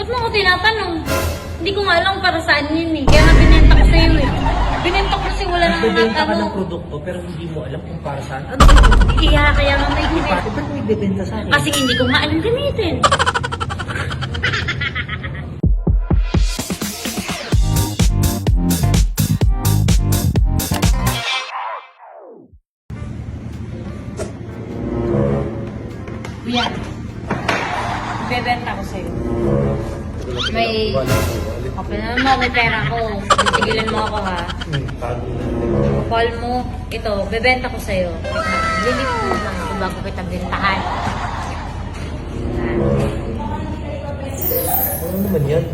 Ba't mo ako tinatanong? Hindi ko nga alam para saan yun eh. Kaya nga binenta ko sa'yo eh. Binenta ko kasi wala namang Nagbebenta ka ng produkto pero hindi mo alam kung para saan. Ano? Kaya kaya nga may ba? Ba't mo ibebenta sa akin? Kasi hindi ko nga alam gamitin. Kuya, bebenta ko sa'yo. May... Okay na mo, may pera ko. Tigilan mo ako ha. Call mo, ito, bebenta ko sa'yo. Lilit mo lang kung bago kita bentahan. Ano naman yan?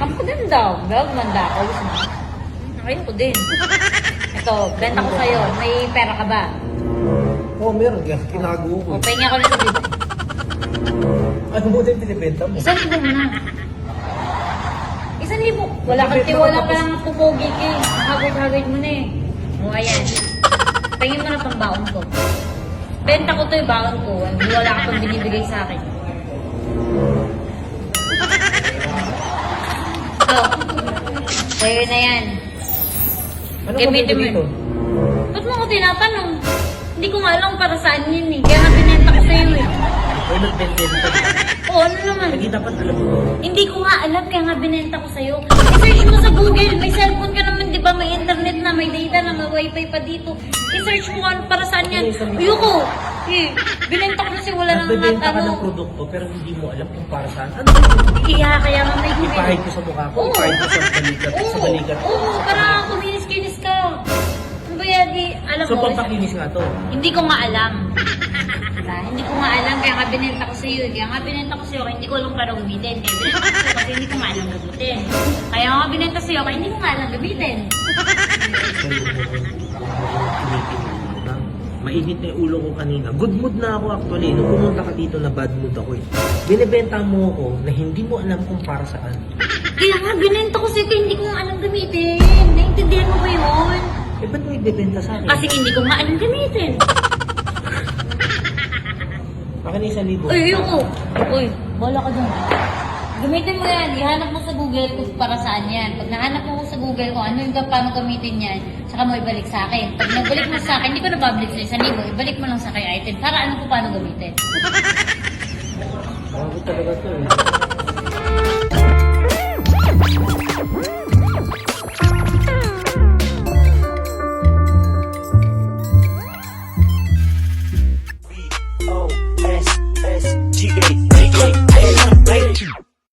Kampo din daw. Bel, manda ako. Ayun ko din. Ito, benta ko sa'yo. May pera ka ba? Oo, oh, meron yan. Tinago ko. O, pahinga ko na sa. Ano mo din binibenta mo? Isang libo na. Isang libo. Wala kang tiwala pa lang pupogi ka eh. Hagod-hagod mo na eh. O, ayan. Pahingin mo na pang baon ko. Benta ko to yung baon ko. Hindi wala ka pang binibigay sa akin. Ito. Sa'yo na yan. Ano Gamitin mo dito? Ba't mo ako tinatanong? Hindi ko nga alam para saan yun eh. Kaya nga binenta ko sa'yo eh. Ikaw nagbebenta. Oo, ano naman? Hindi dapat alam mo. Hindi ko nga alam kaya nga binenta ko sa'yo. I-search mo sa Google. May cellphone ka naman, di ba? May internet na, may data na, may wifi pa dito. I-search mo ano para saan yan. Ayoko. Eh, binenta ko kasi wala nang Nagbebenta ka ng ano. produkto pero hindi mo alam kung para saan. Ano? Kaya, kaya nga may Ipahid ko sa mukha ko. Oo. Ipahid ko sa balikat. Sa Oo, balikat. oo, para kuminis-kinis ka. Ano ba yan? Di, alam So, mo, pampakinis nga to. Hindi ko nga alam. Diba? Hindi ko nga alam, kaya nga binenta ko sa'yo. eh. Kaya nga binenta ko sa'yo, kaya hindi ko alam paano gamitin. Kaya binenta ko sa'yo kasi hindi ko nga alam gamitin. Kaya nga binenta sa'yo, kaya hindi ko nga alam gamitin. Mainit na yung ulo ko kanina. Good mood na ako actually. Nung pumunta ka dito na bad mood ako eh. Binibenta mo ako na hindi mo alam kung para saan. Kaya nga binenta ko sa'yo, kaya hindi ko nga alam gamitin. Naintindihan mo ba yun? Eh, ba't mo ibibenta sa akin? Kasi hindi ko nga alam gamitin. Akin isang libo. Uy, ayoko. Uy, bola ka dun. Gamitin mo yan. Ihanap mo sa Google kung para saan yan. Pag nahanap mo sa Google kung ano yung paano gamitin yan, saka mo ibalik sa akin. Pag nagbalik mo sa akin, hindi ko nababalik sa isang libo. Ibalik mo lang sa kay item para ano kung paano gamitin. Ako talaga to eh.